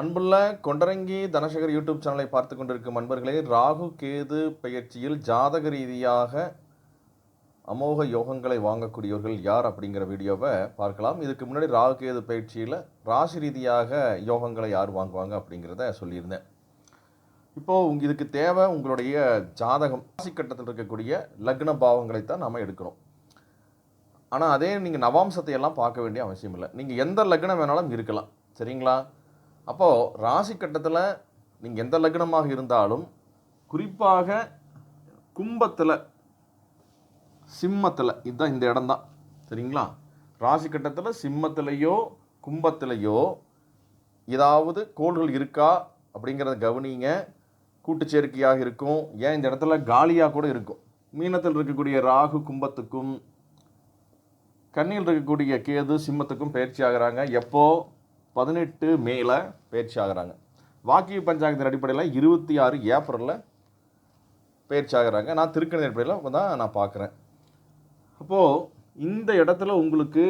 அன்புள்ள கொண்டரங்கி தனசேகர் யூடியூப் சேனலை பார்த்து கொண்டிருக்கும் அன்பர்களே ராகு கேது பயிற்சியில் ஜாதக ரீதியாக அமோக யோகங்களை வாங்கக்கூடியவர்கள் யார் அப்படிங்கிற வீடியோவை பார்க்கலாம். இதுக்கு முன்னாடி ராகு கேது பயிற்சியில் ராசி ரீதியாக யோகங்களை யார் வாங்குவாங்க அப்படிங்கிறத சொல்லியிருந்தேன். இப்போது உங்க இதுக்கு தேவை உங்களுடைய ஜாதகம். ராசி கட்டத்தில் இருக்கக்கூடிய லக்ன பாவங்களை தான் நாம் எடுக்கணும். ஆனால் அதே நீங்கள் நவாம்சத்தை எல்லாம் பார்க்க வேண்டிய அவசியம் இல்லை. நீங்கள் எந்த லக்னம் வேணாலும் இருக்கலாம். சரிங்களா? அப்போது ராசி கட்டத்தில் நீங்கள் எந்த லக்னமாக இருந்தாலும் குறிப்பாக கும்பத்தில் சிம்மத்தில் இதுதான் இந்த இடம்தான். சரிங்களா? ராசி கட்டத்தில் சிம்மத்திலையோ கும்பத்திலையோ ஏதாவது கோள்கள் இருக்கா அப்படிங்கிறத கவனிங்க. கூட்டுச்சேர்க்கையாக இருக்கும். ஏன் இந்த இடத்துல காலியாக கூட இருக்கும். மீனத்தில் இருக்கக்கூடிய ராகு கும்பத்துக்கும் கண்ணியில் இருக்கக்கூடிய கேது சிம்மத்துக்கும் பயிற்சி ஆகுறாங்க. எப்போது பதினெட்டு மேல பயிற்சி ஆகிறாங்க. வாக்கிய பஞ்சாங்கத்தின் அடிப்படையில் இருபத்தி ஆறு ஏப்ரலில் பயிற்சி ஆகுறாங்க. நான் திருக்கணி அடிப்படையில் தான் நான் பார்க்குறேன் அப்போது இந்த இடத்துல உங்களுக்கு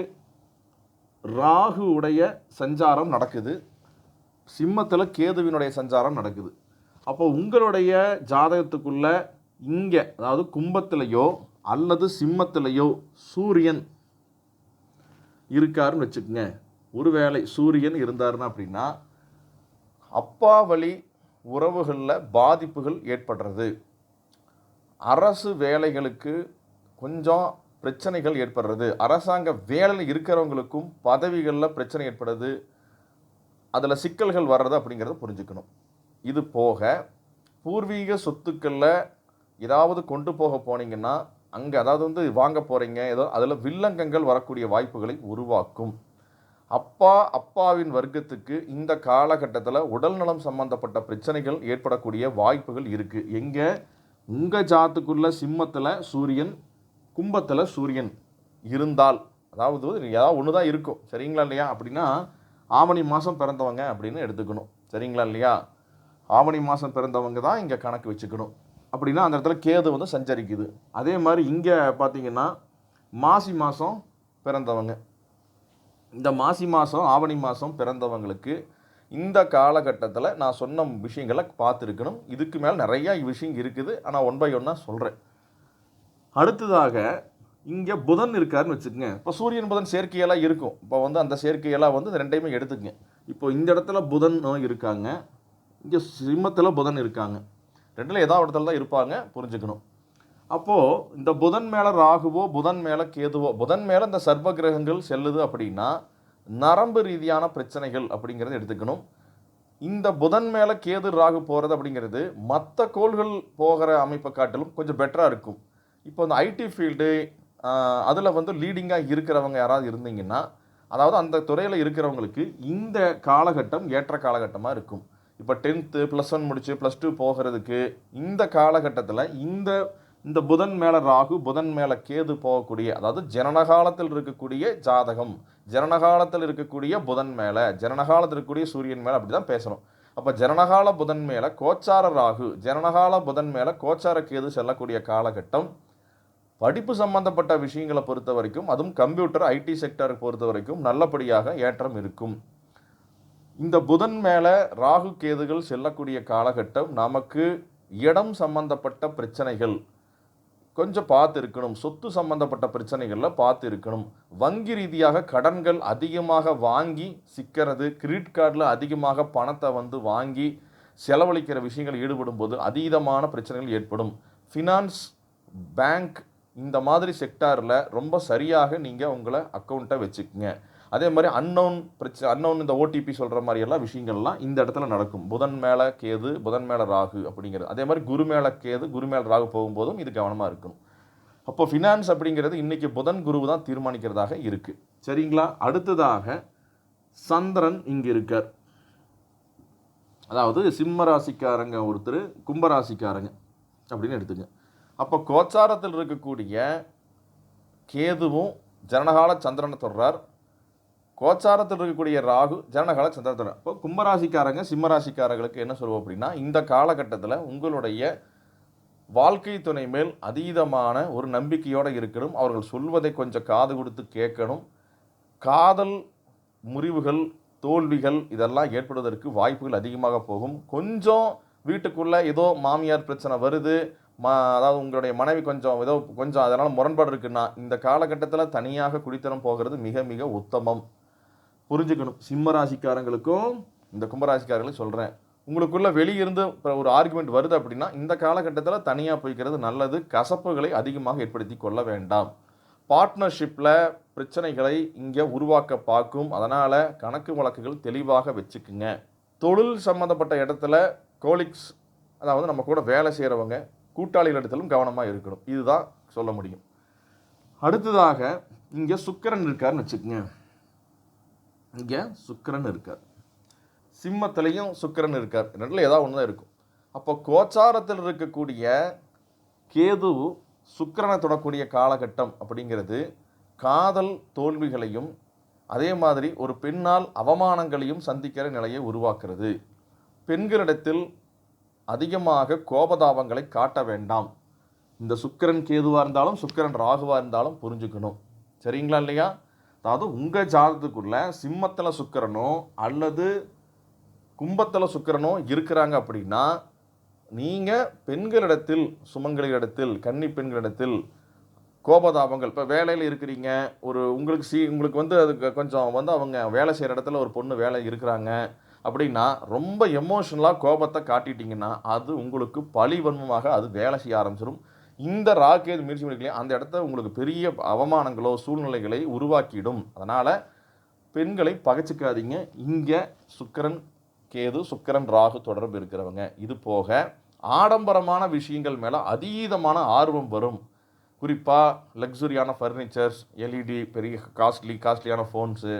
ராகு உடைய சஞ்சாரம் நடக்குது. சிம்மத்தில் கேதுவினுடைய சஞ்சாரம் நடக்குது. அப்போ உங்களுடைய ஜாதகத்துக்குள்ள இங்கே அதாவது கும்பத்திலேயோ அல்லது சிம்மத்திலேயோ சூரியன் இருக்காருன்னு வச்சுக்கோங்க. ஒருவேளை சூரியன் இருந்தாருன்னா அப்படின்னா அப்பா வழி உறவுகளில் பாதிப்புகள் ஏற்படுறது. அரசு வேலைகளுக்கு கொஞ்சம் பிரச்சனைகள் ஏற்படுறது. அரசாங்க வேலையில் இருக்கிறவங்களுக்கும் பதவிகளில் பிரச்சனை ஏற்படுது. அதில் சிக்கல்கள் வர்றது அப்படிங்கிறத புரிஞ்சுக்கணும். இது போக பூர்வீக சொத்துக்களில் ஏதாவது கொண்டு போக போனீங்கன்னா அங்கே அதாவது வந்து வாங்க போகிறீங்க ஏதோ அதில் வில்லங்கங்கள் வரக்கூடிய வாய்ப்புகளை உருவாக்கும். அப்பா அப்பாவின் வர்க்கத்துக்கு இந்த காலகட்டத்தில் உடல்நலம் சம்பந்தப்பட்ட பிரச்சனைகள் ஏற்படக்கூடிய வாய்ப்புகள் இருக்குது எங்கே? உங்கள் ஜாத்துக்குள்ள சிம்மத்தில் சூரியன் கும்பத்தில் சூரியன் இருந்தால் அதாவது ஏதாவது ஒன்று தான் இருக்கும். சரிங்களா இல்லையா? அப்படின்னா ஆவணி மாதம் பிறந்தவங்க அப்படின்னு எடுத்துக்கணும். சரிங்களா இல்லையா? ஆவணி மாதம் பிறந்தவங்க தான் இங்கே கணக்கு வச்சுக்கணும். அப்படின்னா அந்த இடத்துல கேது வந்து சஞ்சரிக்குது. அதே மாதிரி இங்கே பார்த்தீங்கன்னா மாசி மாதம் பிறந்தவங்க. இந்த மாசி மாதம் ஆவணி மாதம் பிறந்தவங்களுக்கு இந்த காலகட்டத்தில் நான் சொன்ன விஷயங்களை பார்த்துருக்கணும். இதுக்கு மேலே நிறையா விஷயம் இருக்குது. ஆனால் ஒன் பை ஒன்னாக சொல்கிறேன் அடுத்ததாக இங்கே புதன் இருக்காருன்னு வச்சுக்கோங்க. இப்போ சூரியன் புதன் சேர்க்கையெல்லாம் இருக்கும். இப்போ வந்து அந்த சேர்க்கையெல்லாம் வந்து இந்த ரெண்டையுமே எடுத்துக்கங்க. இப்போ இந்த இடத்துல புதன் இருக்காங்க. இங்கே சிம்மத்தில் புதன் இருக்காங்க. ரெண்டில் ஏதாவது இடத்துல தான் இருப்பாங்க. புரிஞ்சுக்கணும். அப்போது இந்த புதன் மேலே ராகுவோ புதன் மேலே கேதுவோ புதன் மேலே இந்த சர்வ கிரகங்கள் செல்லுது அப்படின்னா நரம்பு ரீதியான பிரச்சனைகள் அப்படிங்கிறத எடுத்துக்கணும். இந்த புதன் மேலே கேது ராகு போகிறது அப்படிங்கிறது மற்ற கோள்கள் போகிற அமைப்பை காட்டிலும் கொஞ்சம் பெட்டராக இருக்கும். இப்போ இந்த ஐடி ஃபீல்டு அதில் வந்து லீடிங்காக இருக்கிறவங்க யாராவது இருந்தீங்கன்னா அதாவது அந்த துறையில் இருக்கிறவங்களுக்கு இந்த காலகட்டம் ஏற்ற காலகட்டமாக இருக்கும். இப்போ டென்த்து ப்ளஸ் ஒன் முடித்து ப்ளஸ் டூ போகிறதுக்கு இந்த காலகட்டத்தில் இந்த இந்த புதன் மேலே ராகு புதன் மேலே கேது போகக்கூடிய அதாவது ஜனனகாலத்தில் இருக்கக்கூடிய ஜாதகம் ஜனனகாலத்தில் இருக்கக்கூடிய புதன் மேலே ஜனனகாலத்தில் இருக்கக்கூடிய சூரியன் மேலே அப்படி தான் பேசணும். அப்போ ஜனனகால புதன் மேலே கோச்சார ராகு ஜனனகால புதன் மேலே கோச்சார கேது செல்லக்கூடிய காலகட்டம் படிப்பு சம்பந்தப்பட்ட விஷயங்களை பொறுத்த வரைக்கும் அதுவும் கம்ப்யூட்டர் ஐடி செக்டரை பொறுத்த வரைக்கும் நல்லபடியாக ஏற்றம் இருக்கும். இந்த புதன் மேலே ராகு கேதுகள் செல்லக்கூடிய காலகட்டம் நமக்கு இடம் சம்பந்தப்பட்ட பிரச்சனைகள் கொஞ்சம் பார்த்து இருக்கணும் சொத்து சம்பந்தப்பட்ட பிரச்சனைகளில் பார்த்து இருக்கணும் வங்கி ரீதியாக கடன்கள் அதிகமாக வாங்கி சிக்கிறது கிரெடிட் கார்டில் அதிகமாக பணத்தை வந்து வாங்கி செலவழிக்கிற விஷயங்கள் ஈடுபடும் போது அதீதமான பிரச்சனைகள் ஏற்படும். ஃபினான்ஸ் பேங்க் இந்த மாதிரி செக்டாரில் ரொம்ப சரியாக நீங்கள் உங்களை அக்கௌண்ட்டை வச்சுக்கோங்க. அதே மாதிரி அன்னோன் பிரச்சனை அன்னோன் இந்த ஓடிபி சொல்கிற மாதிரி எல்லாம் விஷயங்கள்லாம் இந்த இடத்துல நடக்கும். புதன் மேலே கேது புதன் மேலே ராகு அப்படிங்கிறது. அதே மாதிரி குரு மேலே கேது குரு மேலே ராகு போகும்போதும் இது கவனமாக இருக்கணும். அப்போ ஃபினான்ஸ் அப்படிங்கிறது இன்றைக்கி புதன் குருவு தான் தீர்மானிக்கிறதாக இருக்குது சரிங்களா? அடுத்ததாக சந்திரன் இங்கே இருக்கார். அதாவது சிம்ம ராசிக்காரங்க ஒருத்தர் கும்பராசிக்காரங்க அப்படின்னு எடுத்துங்க. அப்போ கோச்சாரத்தில் இருக்கக்கூடிய கேதுவும் ஜனனகால சந்திரனை தொடர்றார். கோச்சாரத்தில் இருக்கக்கூடிய ராகு ஜனகால சந்திரத்தில். இப்போ கும்பராசிக்காரங்க சிம்மராசிக்காரர்களுக்கு என்ன சொல்லுவோம் அப்படின்னா இந்த காலகட்டத்தில் உங்களுடைய வாழ்க்கை துணை மேல் அதீதமான ஒரு நம்பிக்கையோடு இருக்கணும். அவர்கள் சொல்வதை கொஞ்சம் காது கொடுத்து கேட்கணும். காதல் முறிவுகள் தோல்விகள் இதெல்லாம் ஏற்படுவதற்கு வாய்ப்புகள் அதிகமாக போகும். கொஞ்சம் வீட்டுக்குள்ளே ஏதோ மாமியார் பிரச்சனை வருது. மா அதாவது உங்களுடைய மனைவி கொஞ்சம் ஏதோ கொஞ்சம் அதனால் முரண்பாடு இருக்குன்னா இந்த காலகட்டத்தில் தனியாக குடித்தனம் போகிறது மிக மிக உத்தமம். புரிஞ்சுக்கணும். சிம்ம ராசிக்காரங்களுக்கும் இந்த கும்பராசிக்காரங்களுக்கும் சொல்கிறேன் உங்களுக்குள்ளே வெளியிருந்து ஒரு ஆர்குமெண்ட் வருது அப்படின்னா இந்த காலகட்டத்தில் தனியாக போய்க்கிறது நல்லது. கசப்புகளை அதிகமாக ஏற்படுத்தி கொள்ள வேண்டாம். பார்ட்னர்ஷிப்பில் பிரச்சனைகளை இங்கே உருவாக்க பார்க்கும். அதனால் கணக்கு வழக்குகள் தெளிவாக வச்சுக்குங்க. தொழில் சம்மந்தப்பட்ட இடத்துல கோலிக்ஸ் அதாவது நம்ம கூட வேலை செய்கிறவங்க கூட்டாளிகள் இடத்திலும் கவனமாக இருக்கணும். இதுதான் சொல்ல முடியும். அடுத்ததாக இங்கே சுக்கரன் இருக்காருன்னு வச்சுக்கோங்க. இங்கே சுக்கிரன் இருக்கார். சிம்மத்திலையும் சுக்கிரன் இருக்கார். ரெண்டில் ஏதாவது ஒன்று தான் இருக்கும். அப்போ கோச்சாரத்தில் இருக்கக்கூடிய கேது சுக்கிரனை தொடக்கூடிய காலகட்டம் அப்படிங்கிறது காதல் தோல்விகளையும் அதே மாதிரி ஒரு பெண்ணால் அவமானங்களையும் சந்திக்கிற நிலையை உருவாக்குறது. பெண்களிடத்தில் அதிகமாக கோபதாபங்களை காட்ட வேண்டாம். இந்த சுக்கிரன் கேதுவாக இருந்தாலும் சுக்கிரன் ராகுவாக இருந்தாலும் புரிஞ்சுக்கணும். சரிங்களா இல்லையா? அதாவது உங்கள் ஜாதகத்துக்குள்ள சிம்மத்தில் சுக்கரனோ அல்லது கும்பத்தில் சுக்கரனோ இருக்கிறாங்க அப்படின்னா நீங்கள் பெண்களிடத்தில் சுமங்கலிகளிடத்தில் கன்னி பெண்களிடத்தில் கோபதாபங்கள் இப்போ வேலையில் இருக்கிறீங்க ஒரு உங்களுக்கு சீ உங்களுக்கு வந்து அது கொஞ்சம் வந்து அவங்க வேலை செய்கிற இடத்துல ஒரு பொண்ணு வேலை இருக்கிறாங்க அப்படின்னா ரொம்ப எமோஷனலாக கோபத்தை காட்டிட்டீங்கன்னா அது உங்களுக்கு பழிவன்மமாக அது வேலை செய்ய ஆரம்பிச்சிடும் இந்த ராக்கேது முயற்சி பண்ணிக்கலையே அந்த இடத்த உங்களுக்கு பெரிய அவமானங்களோ சூழ்நிலைகளை உருவாக்கிடும். அதனால் பெண்களை பகைச்சிக்காதீங்க. இங்கே சுக்கரன் கேது சுக்கரன் ராகு தொடர்பு இருக்கிறவங்க. இது போக ஆடம்பரமான விஷயங்கள் மேலே அதீதமான ஆர்வம் வரும். குறிப்பாக லக்ஸுரியான ஃபர்னிச்சர்ஸ் எல்இடி பெரிய காஸ்ட்லி காஸ்ட்லியான ஃபோன்ஸு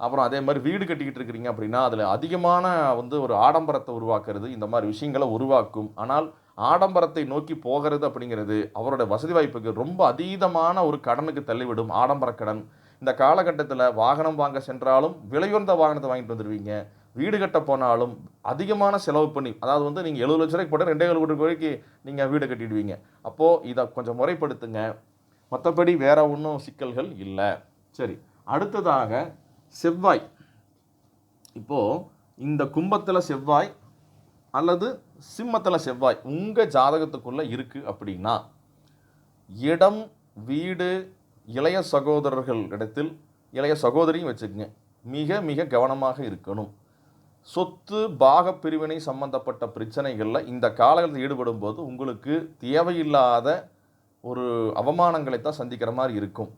அப்புறம் அதே மாதிரி வீடு கட்டிக்கிட்டு இருக்கிறீங்க அப்படின்னா அதில் அதிகமான வந்து ஒரு ஆடம்பரத்தை உருவாக்குறது இந்த மாதிரி விஷயங்களை உருவாக்கும். ஆனால் ஆடம்பரத்தை நோக்கி போகிறது அப்படிங்கிறது அவரோட வசதி வாய்ப்புக்கு ரொம்ப அதீதமான ஒரு கடனுக்கு தள்ளிவிடும் ஆடம்பர கடன். இந்த காலகட்டத்தில் வாகனம் வாங்க சென்றாலும் விலையுயர்ந்த வாகனத்தை வாங்கிட்டு வந்துடுவீங்க வீடு கட்ட போனாலும் அதிகமான செலவு பண்ணி அதாவது வந்து நீங்கள் எழுபது லட்ச ரூபாய்க்கு போட்டால் ரெண்டே ஏழு கோடி ரூபாய்க்கு நீங்கள் வீடு கட்டிடுவீங்க. அப்போது இதை கொஞ்சம் முறைப்படுத்துங்க. மற்றபடி வேறு ஒன்றும் சிக்கல்கள் இல்லை. சரி அடுத்ததாக செவ்வாய். இப்போது இந்த கும்பத்தில் செவ்வாய் அல்லது சிம்மத்தில் செவ்வாய் உங்கள் ஜாதகத்துக்குள்ளே இருக்குது அப்படின்னா இடம் வீடு இளைய சகோதரர்கள் இடத்தில் இளைய சகோதரியும் வச்சுக்கோங்க மிக மிக கவனமாக இருக்கணும். சொத்து பாக பிரிவினை சம்பந்தப்பட்ட பிரச்சனைகளில் இந்த காலகட்டத்தில் ஈடுபடும் போது உங்களுக்கு தேவையில்லாத ஒரு அவமானங்களை தான் சந்திக்கிற மாதிரி இருக்கும்.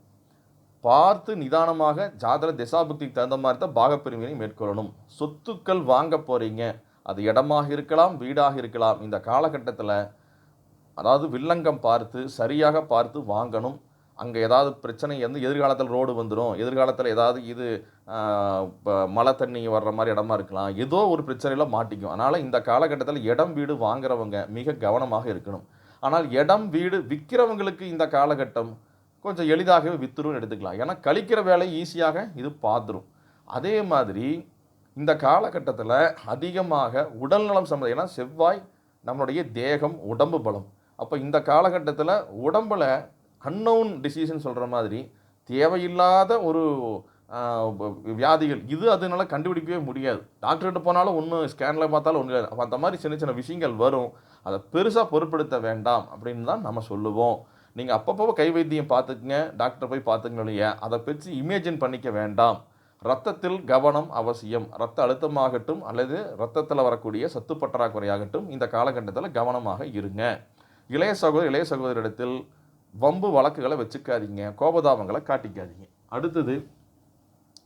பார்த்து நிதானமாக ஜாதக திசாபுக்திக்கு தகுந்த மாதிரி தான் பாகப்பிரிவினை மேற்கொள்ளணும். சொத்துக்கள் வாங்க போகிறீங்க அது இடமாக இருக்கலாம் வீடாக இருக்கலாம். இந்த காலகட்டத்தில் அதாவது வில்லங்கம் பார்த்து சரியாக பார்த்து வாங்கணும். அங்கே ஏதாவது பிரச்சனை வந்து எதிர்காலத்தில் ரோடு வந்துடும் எதிர்காலத்தில் ஏதாவது இது இப்போ மழை தண்ணி வர்ற மாதிரி இடமா இருக்கலாம். ஏதோ ஒரு பிரச்சனையில் மாட்டிக்கும். அதனால் இந்த காலகட்டத்தில் இடம் வீடு வாங்குறவங்க மிக கவனமாக இருக்கணும். ஆனால் இடம் வீடு விற்கிறவங்களுக்கு இந்த காலகட்டம் கொஞ்சம் எளிதாகவே வித்துரும் எடுத்துக்கலாம். ஏன்னா கழிக்கிற வேலை ஈஸியாக இது பார்த்துரும் அதே மாதிரி இந்த காலகட்டத்தில் அதிகமாக உடல்நலம் சம்மந்த ஏன்னா செவ்வாய் நம்மளுடைய தேகம் உடம்பு பலம். அப்போ இந்த காலகட்டத்தில் உடம்பில் அன்னவுன் டிசீஸ்ன்னு சொல்கிற மாதிரி தேவையில்லாத ஒரு வியாதிகள் இது அதனால கண்டுபிடிக்கவே முடியாது. டாக்டர்கிட்ட போனாலும் ஒன்றும் ஸ்கேனில் பார்த்தாலும் ஒன்றும் அப்போ அந்த மாதிரி சின்ன சின்ன விஷயங்கள் வரும். அதை பெருசாக பொருட்படுத்த வேண்டாம் அப்படின்னு தான் நம்ம சொல்லுவோம். நீங்கள் அப்பப்போ கை வைத்தியம் பார்த்துக்குங்க டாக்டர் போய் பார்த்துங்க இல்லையா? அதை பற்றி இமேஜின் பண்ணிக்க வேண்டாம். ரத்தத்தில் கவனம் அவசியம். ரத்த அழுத்தமாகட்டும் அல்லது ரத்தத்தில் வரக்கூடிய சத்து பற்றாக்குறையாகட்டும் இந்த காலகட்டத்தில் கவனமாக இருங்க. இளைய சகோதரர் இளைய சகோதரிடத்தில் வம்பு வழக்குகளை வச்சுக்காதீங்க. கோபதாபங்களை காட்டிக்காதீங்க. அடுத்தது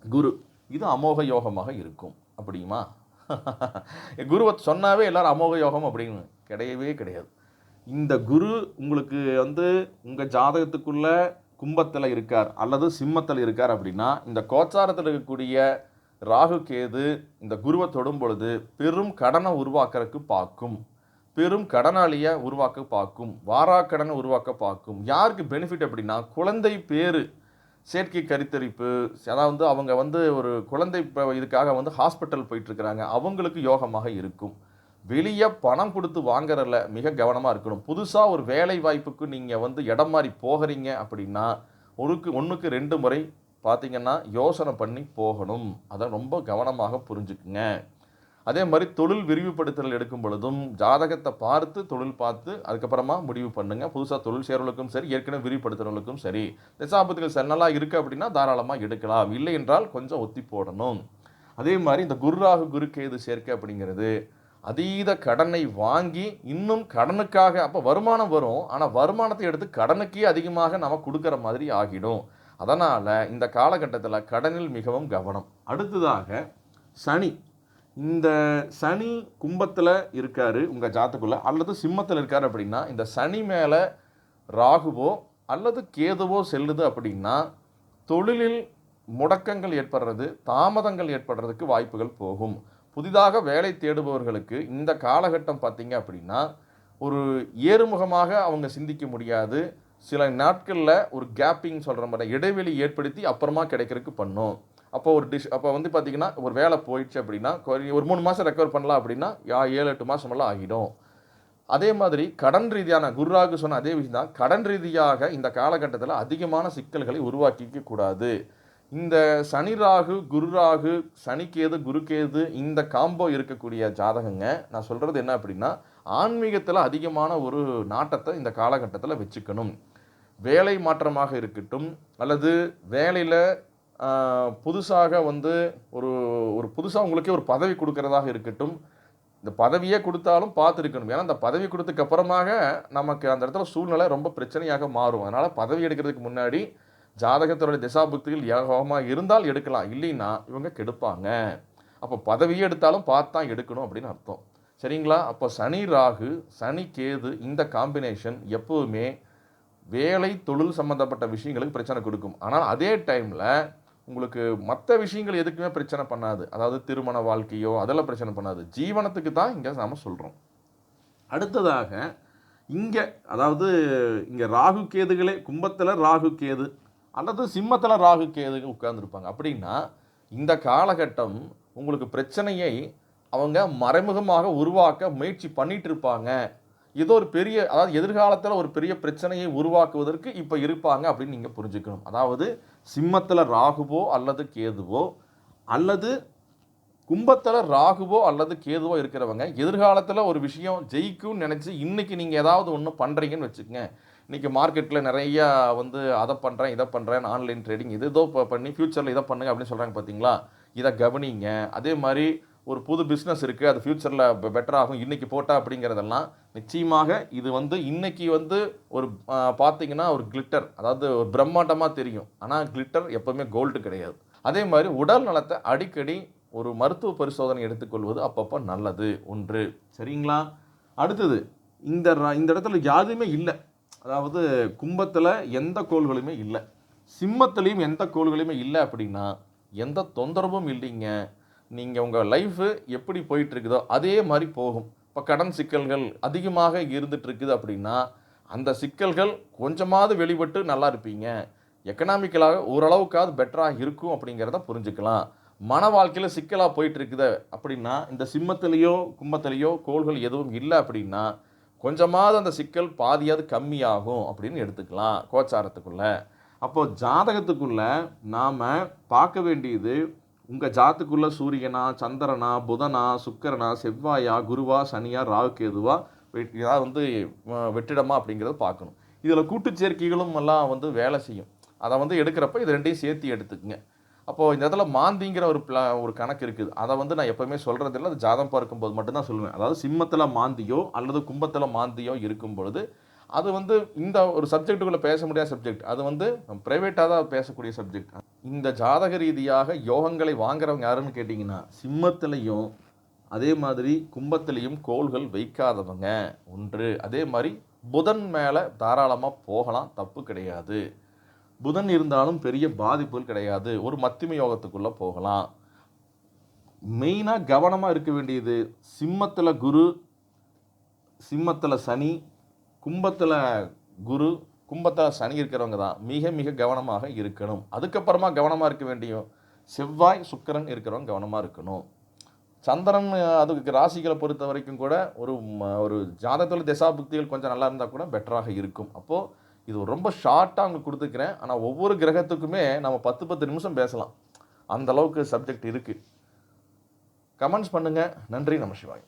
குரு. இது அமோக யோகமாக இருக்கும். அப்படியுமா? குருவை சொன்னாவே எல்லாரும் அமோக யோகம் அப்படின்னு கிடையவே கிடையாது. இந்த குரு உங்களுக்கு வந்து உங்கள் ஜாதகத்துக்குள்ளே கும்பத்தில் இருக்கார் அல்லது சிம்மத்தில் இருக்கார் அப்படின்னா இந்த கோச்சாரத்தில் இருக்கக்கூடிய ராகு கேது இந்த குருவை தொடும் பொழுது பெரும் கடனை உருவாக்குறதுக்கு பார்க்கும். பெரும் கடனாளியை உருவாக்க பார்க்கும். வாராக்கடனை உருவாக்க பார்க்கும். யாருக்கு பெனிஃபிட் அப்படின்னா குழந்தை பேர் செயற்கை கருத்தரிப்பு அதாவது வந்து அவங்க வந்து ஒரு குழந்தை இதுக்காக வந்து ஹாஸ்பிட்டல் போயிட்டுருக்கிறாங்க அவங்களுக்கு யோகமாக இருக்கும். வெளியே பணம் கொடுத்து வாங்குறதுல மிக கவனமாக இருக்கணும். புதுசாக ஒரு வேலை வாய்ப்புக்கு நீங்கள் வந்து இடம் மாறி போகிறீங்க அப்படின்னா ஒருக்கு ஒன்றுக்கு ரெண்டு முறை பார்த்தீங்கன்னா யோசனை பண்ணி போகணும். அதை ரொம்ப கவனமாக புரிஞ்சுக்குங்க. அதே மாதிரி தொழில் விரிவுபடுத்தல் எடுக்கும் பொழுதும் ஜாதகத்தை பார்த்து தொழில் பார்த்து அதுக்கப்புறமா முடிவு பண்ணுங்க. புதுசாக தொழில் செய்கிறவர்களுக்கும் சரி ஏற்கனவே விரிவுபடுத்துறவங்களுக்கும் சரி தசாபத்துகள் சரி இருக்குது அப்படின்னா தாராளமாக எடுக்கலாம். இல்லை என்றால் கொஞ்சம் ஒத்தி போடணும். அதே மாதிரி இந்த குருராகு குருக்கேது சேர்க்கை அப்படிங்கிறது அதீத கடனை வாங்கி இன்னும் கடனுக்காக அப்போ வருமானம் வரும். ஆனால் வருமானத்தை எடுத்து கடனுக்கே அதிகமாக நம்ம கொடுக்குற மாதிரி ஆகிடும். அதனால் இந்த காலகட்டத்தில் கடனில் மிகவும் கவனம். அடுத்ததாக சனி. இந்த சனி கும்பத்தில் இருக்கார் உங்கள் ஜாத்துக்குள்ளே அல்லது சிம்மத்தில் இருக்கார் அப்படின்னா இந்த சனி மேலே ராகுவோ அல்லது கேதுவோ செல்லுது அப்படின்னா தொழிலில் முடக்கங்கள் ஏற்படுறது தாமதங்கள் ஏற்படுறதுக்கு வாய்ப்புகள் போகும். புதிதாக வேலை தேடுபவர்களுக்கு இந்த காலகட்டம் பார்த்தீங்க அப்படின்னா ஒரு ஏறுமுகமாக அவங்க சிந்திக்க முடியாது. சில நாட்களில் ஒரு கேப்பிங் சொல்கிற மாதிரி இடைவெளி ஏற்படுத்தி அப்புறமா கிடைக்கிறதுக்கு பண்ணும். அப்போ ஒரு டிஷ் அப்போ வந்து பார்த்திங்கன்னா ஒரு வேலை போயிடுச்சு அப்படின்னா ஒரு மூணு மாதம் ரெக்கவர் பண்ணலாம் அப்படின்னா யா- ஏழு எட்டு மாதமெல்லாம் ஆகிடும். அதே மாதிரி கடன் ரீதியான குருராகு சொன்ன அதே விஷயம் தான் கடன் ரீதியாக இந்த காலகட்டத்தில் அதிகமான சிக்கல்களை உருவாக்கிக்க கூடாது. இந்த சனி ராகு குரு ராகு சனிக்கேது குருக்கேது இந்த காம்போ இருக்கக்கூடிய ஜாதகங்க நான் சொல்கிறது என்ன அப்படின்னா ஆன்மீகத்தில் அதிகமான ஒரு நாட்டத்தை இந்த காலகட்டத்தில் வச்சுக்கணும். வேலை மாற்றமாக இருக்கட்டும் அல்லது வேலையில் புதுசாக வந்து ஒரு ஒரு புதுசாக உங்களுக்கே ஒரு பதவி கொடுக்கறதாக இருக்கட்டும் இந்த பதவியே கொடுத்தாலும் பார்த்துருக்கணும். ஏன்னா அந்த பதவி கொடுத்ததுக்கப்புறமாக நமக்கு அந்த இடத்துல சூழ்நிலை ரொம்ப பிரச்சனையாக மாறும். அதனால் பதவி எடுக்கிறதுக்கு முன்னாடி ஜாதகத்தோட திசாபுக்திகள் ஏகமாக இருந்தால் எடுக்கலாம். இல்லைன்னா இவங்க கெடுப்பாங்க. அப்போ பதவியே எடுத்தாலும் பார்த்து தான் எடுக்கணும் அப்படின்னு அர்த்தம். சரிங்களா? அப்போ சனி ராகு சனி கேது இந்த காம்பினேஷன் எப்போவுமே வேலை தொழில் சம்மந்தப்பட்ட விஷயங்களுக்கு பிரச்சனை கொடுக்கும். ஆனால் அதே டைமில் உங்களுக்கு மற்ற விஷயங்கள் எதுக்குமே பிரச்சனை பண்ணாது. அதாவது திருமண வாழ்க்கையோ அதெல்லாம் பிரச்சனை பண்ணாது. ஜீவனத்துக்கு தான் இங்கே நாம் சொல்கிறோம் அடுத்ததாக இங்கே அதாவது இங்கே ராகு கேதுகளே கும்பத்தில் ராகு கேது அல்லது சிம்மத்தில் ராகு கேது உட்கார்ந்துருப்பாங்க. அப்படின்னா இந்த காலகட்டம் உங்களுக்கு பிரச்சனையை அவங்க மறைமுகமாக உருவாக்க முயற்சி பண்ணிட்டு இருப்பாங்க. ஏதோ ஒரு பெரிய அதாவது எதிர்காலத்தில் ஒரு பெரிய பிரச்சனையை உருவாக்குவதற்கு இப்போ இருப்பாங்க அப்படின்னு நீங்கள் புரிஞ்சுக்கணும். அதாவது சிம்மத்தில் ராகுவோ அல்லது கேதுவோ அல்லது கும்பத்தில் ராகுவோ அல்லது கேதுவோ இருக்கிறவங்க எதிர்காலத்தில் ஒரு விஷயம் ஜெயிக்கும்னு நினச்சி இன்றைக்கி நீங்கள் ஏதாவது ஒன்று பண்ணுறீங்கன்னு வச்சுக்கோங்க. இன்றைக்கி மார்க்கெட்டில் நிறையா வந்து அதை பண்ணுறேன் இதை பண்ணுறேன் ஆன்லைன் ட்ரேடிங் இது இதோ பண்ணி ஃப்யூச்சரில் இதை பண்ணுங்க அப்படின்னு சொல்கிறாங்க பார்த்தீங்களா இதை கவனிங்க. அதே மாதிரி ஒரு புது பிஸ்னஸ் இருக்குது அது ஃப்யூச்சரில் பெட்டர் ஆகும் இன்றைக்கி போட்டால் அப்படிங்கிறதெல்லாம் நிச்சயமாக இது வந்து இன்றைக்கி வந்து ஒரு பார்த்தீங்கன்னா ஒரு கிளிட்டர் அதாவது ஒரு பிரம்மாண்டமாக தெரியும். ஆனால் கிளிட்டர் எப்போவுமே கோல்டு கிடையாது. அதே மாதிரி உடல் நலத்தை அடிக்கடி ஒரு மருத்துவ பரிசோதனை எடுத்துக்கொள்வது அப்பப்போ நல்லது. ஒன்று. சரிங்களா? அடுத்தது இந்த இந்த இடத்துல யாருமே இல்லை. அதாவது கும்பத்தில் எந்த கோள்களுமே இல்லை. சிம்மத்துலேயும் எந்த கோள்களுமே இல்லை அப்படின்னா எந்த தொந்தரவும் இல்லைங்க. நீங்கள் உங்கள் லைஃபு எப்படி போயிட்டுருக்குதோ அதே மாதிரி போகும். இப்போ கடன் சிக்கல்கள் அதிகமாக இருந்துகிட்ருக்குது அப்படின்னா அந்த சிக்கல்கள் கொஞ்சமாவது வெளிப்பட்டு நல்லா இருப்பீங்க. எக்கனாமிக்கலாக ஓரளவுக்காவது பெட்டராக இருக்கும் அப்படிங்கிறத புரிஞ்சுக்கலாம். மன வாழ்க்கையில் சிக்கலாக போயிட்டுருக்குது அப்படின்னா இந்த சிம்மத்திலேயோ கும்பத்திலேயோ கோள்கள் எதுவும் இல்லை அப்படின்னா கொஞ்சமாவது அந்த சிக்கல் பாதியாவது கம்மியாகும் அப்படின்னு எடுத்துக்கலாம் கோச்சாரத்துக்குள்ள. அப்போது ஜாதகத்துக்குள்ள நாம் பார்க்க வேண்டியது உங்கள் ஜாத்துக்குள்ள சூரியனா சந்திரனா புதனா சுக்கரனா செவ்வாயா குருவா சனியா ராகு கேதுவா வெ- வந்து வெற்றிடமா அப்படிங்கிறத பார்க்கணும். இதில் கூட்டு சேர்க்கைகளும் எல்லாம் வந்து வேலை செய்யும். அதை வந்து எடுக்கிறப்ப இது ரெண்டையும் சேர்த்து எடுத்துக்கங்க. அப்போது இந்த இடத்துல மாந்திங்கிற ஒரு பிளா ஒரு கணக்கு இருக்குது. அதை வந்து நான் எப்போவுமே சொல்கிறதில்ல அது ஜாதம் பார்க்கும்போது மட்டும்தான் சொல்லுவேன். அதாவது சிம்மத்தில் மாந்தியோ அல்லது கும்பத்தில் மாந்தியோ இருக்கும் பொழுது அது வந்து இந்த ஒரு சப்ஜெக்ட்டுக்குள்ளே பேச முடியாத சப்ஜெக்ட் அது வந்து ப்ரைவேட்டாக தான் பேசக்கூடிய சப்ஜெக்ட் இந்த ஜாதக ரீதியாக யோகங்களை வாங்குறவங்க யாருன்னு கேட்டிங்கன்னா சிம்மத்திலையும் அதே மாதிரி கும்பத்திலையும் கோள்கள் வைக்காதவங்க. ஒன்று. அதே மாதிரி புதன் மேலே தாராளமாக போகலாம் தப்பு கிடையாது. புதன் இருந்தாலும் பெரிய பாதிப்புகள் கிடையாது. ஒரு மத்திம யோகத்துக்குள்ளே போகலாம். மெயினாக கவனமாக இருக்க வேண்டியது சிம்மத்தில் குரு சிம்மத்தில் சனி கும்பத்தில் குரு கும்பத்தில் சனி இருக்கிறவங்க தான். மிக மிக கவனமாக இருக்கணும். அதுக்கப்புறமா கவனமாக இருக்க வேண்டியும் செவ்வாய் சுக்கரன் இருக்கிறவங்க கவனமாக இருக்கணும். சந்திரன் அதுக்கு ராசிகளை பொறுத்த வரைக்கும் கூட ஒரு ஒரு ஜாதகத்தில் திசாபுக்திகள் கொஞ்சம் நல்லா இருந்தால் கூட பெட்டராக இருக்கும். அப்போது இது ரொம்ப ஷார்ட்டாக உங்களுக்கு கொடுத்துக்கிறேன். ஆனால் ஒவ்வொரு கிரகத்துக்குமே நம்ம பத்து பத்து நிமிஷம் பேசலாம். அந்த அளவுக்கு சப்ஜெக்ட் இருக்குது கமெண்ட்ஸ் பண்ணுங்கள் நன்றி நம சிவாய்.